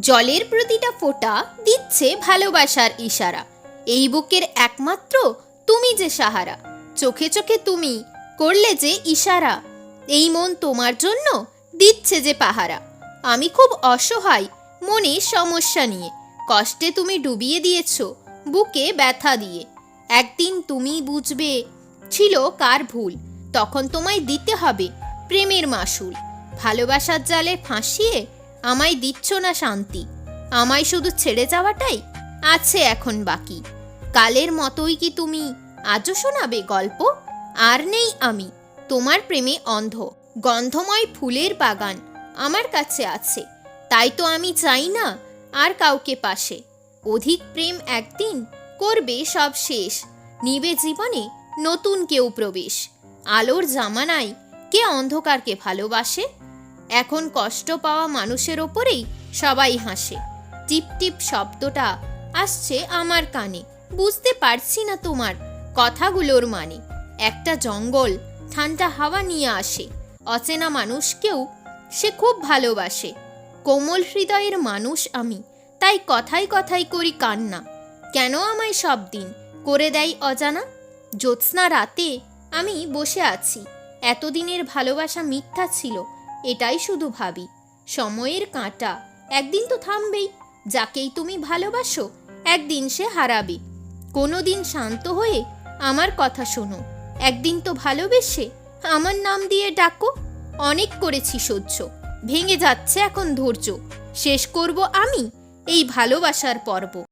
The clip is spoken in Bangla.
জলের প্রতিটা ফোঁটা দিচ্ছে ভালোবাসার ইশারা। এই বুকের একমাত্র তুমি যে সাহারা। চোখে চোখে তুমি করলে যে ইশারা, এই মন তোমার জন্য দিচ্ছে যে পাহারা। আমি খুব অসহায় মনে সমস্যা নিয়ে, কষ্টে তুমি ডুবিয়ে দিয়েছ বুকে ব্যথা দিয়ে। একদিন তুমি বুঝবে ছিল কার ভুল, তখন তোমায় দিতে হবে প্রেমের মাসুল। ভালোবাসার জালে ফাঁসিয়ে আমায় দিচ্ছ না শান্তি। আমায় শুধু ছেড়ে যাওয়াটাই আছে এখন বাকি। কালের মতোই কি তুমি? আজও শোনাবে গল্প? আর নেই আমি। তোমার প্রেমে অন্ধ, গন্ধময় ফুলের বাগান আমার কাছে আছে। তাই তো আমি চাই না আর কাউকে পাশে। অধিক প্রেম একদিন করবে সব শেষ। নিবে জীবনে নতুন কেউ প্রবেশ। আলোর জামানায় কে অন্ধকারকে ভালোবাসে? এখন কষ্ট পাওয়া মানুষের ওপরেই সবাই হাসে। টিপ টিপ শব্দটা আসছে আমার কানে। বুঝতে পারছি না তোমার কথাগুলোর মানে। একটা জঙ্গল, ঠান্ডা হাওয়া নিয়ে আসে। অচেনা মানুষকেও সে খুব ভালোবাসে। কোমল হৃদয়ের মানুষ আমি, তাই কথাই কথাই করি কান্না। কেন আমায় সব দিন করে দেয় অজানা? জ্যোৎস্না রাতে আমি বসে আছি। এতদিনের ভালোবাসা মিথ্যা ছিল এটাই শুধু ভাবি। সময়ের কাঁটা, একদিন তো থামবেই। যাকেই তুমি ভালোবাসো, একদিন সে হারাবে। কোনো দিন শান্ত হয়ে আমার কথা শোনো। একদিন তো ভালোবেসে আমার নাম দিয়ে ডাকো। অনেক করেছি সহ্য, ভেঙে যাচ্ছে এখন ধৈর্য। শেষ করব আমি এই ভালোবাসার পর্ব।